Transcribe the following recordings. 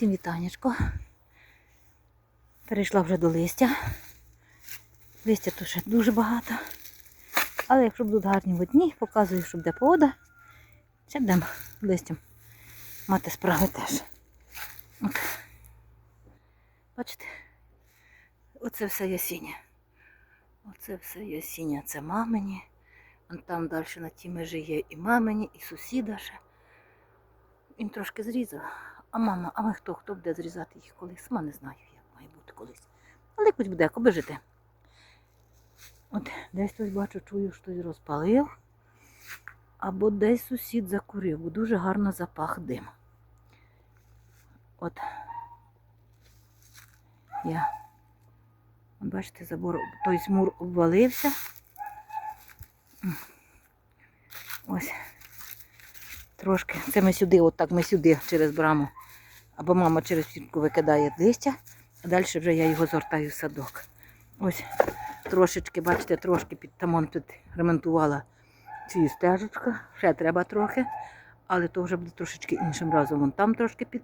Всім вітанечко. Перейшла вже до листя. Листя тут ще дуже багато. Але якщо будуть гарні водні, показую, що буде погода. Ще будемо листям мати справи теж. От. Бачите? Оце все ясіння. Оце все ясіння. Це мамині. Там далі на тій межі є і мамині, і сусіда ще. Він трошки зрізав. А мама, а ми хто? Хто буде зрізати їх колись? Сама не знаю, як має бути колись. Але якось буде, коби жити. От десь хтось бачу, чую, щось розпалив. Або десь сусід закурив, бо дуже гарно запах дим. От я. Бачите, забор, той мур обвалився. Ось. Трошки. Це ми сюди, от так ми сюди через браму. Або мама через сітку викидає листя, а далі вже я його згортаю в садок. Ось трошечки, бачите, трошки під тамон ремонтувала цю стежечку. Ще треба трохи, але то вже буде трошечки іншим разом. Вон там трошки під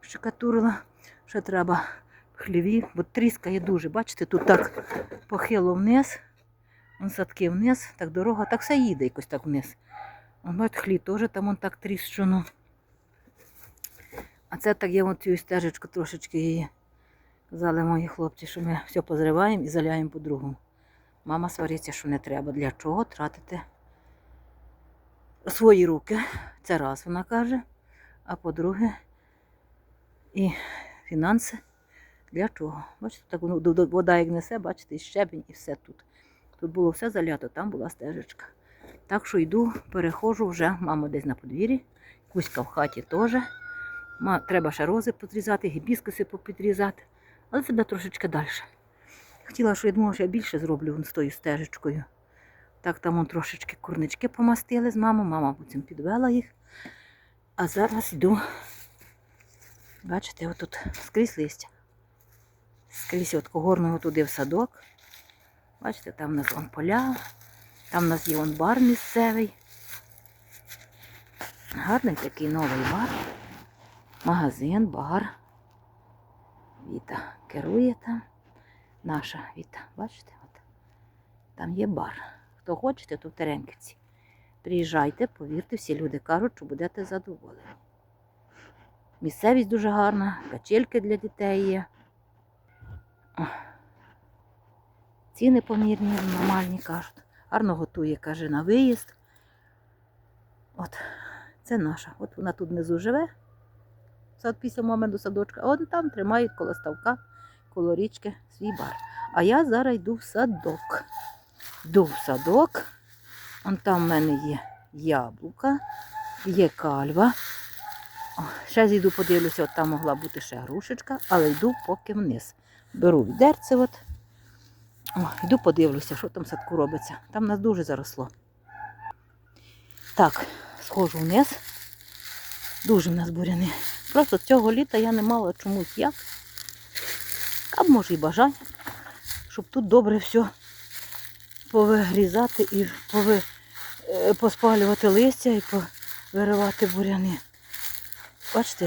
штукатурила. Ще треба хліві, бо тріскає дуже. Бачите, тут так похило вниз. Садки вниз, так дорога, так все їде якось так вниз. Вон, бачите, теж там вон так тріщено. А це так я цю стежечку трошечки її. Казали мої хлопці, що ми все позриваємо і заляємо по-другому. Мама свариться, що не треба. Для чого тратити свої руки? Це раз вона каже. А по-друге, і фінанси. Для чого? Бачите, так вода як несе, бачите, і щебінь, і все тут. Тут було все залято, там була стежечка. Так що йду, перехожу вже, мама десь на подвір'ї, Кузька в хаті теж. Треба ще рози подрізати, гібіскуси попідрізати. Але це буде трошечки далі. Хотіла, що я думала, що я більше зроблю з тою стежечкою. Так там вон трошечки курнички помастили з мамою, мама потім підвела їх. А зараз йду. Бачите, отут скрізь листя. Скрізь от когорного туди в садок. Бачите, там у нас поля, там у нас є вон бар місцевий. Гарний такий новий бар. Магазин, бар. Віта керує там. Наша Віта. Бачите? От. Там є бар. Хто хочете, то в Теренківці. Приїжджайте, повірте, всі люди кажуть, що будете задоволені. Місцевість дуже гарна, качельки для дітей є. Ціни помірні, нормальні кажуть. Гарно готує, каже, на виїзд. От, це наша. От вона тут внизу живе. Сад після до садочка. А от там тримають коло ставка, коло річки свій бар. А я зараз йду в садок. Йду в садок. Он там в мене є яблука, є кальва. О, ще зійду, подивлюся, от там могла бути ще грушечка, але йду поки вниз. Беру відерце, от. О, йду подивлюся, що там в садку робиться. Там нас дуже заросло. Так, схожу вниз. Дуже в нас буряни. Просто цього літа я не мала чомусь як. А може і бажання, щоб тут добре все повигрізати і пови, е, поспалювати листя і повиривати буряни. Бачите,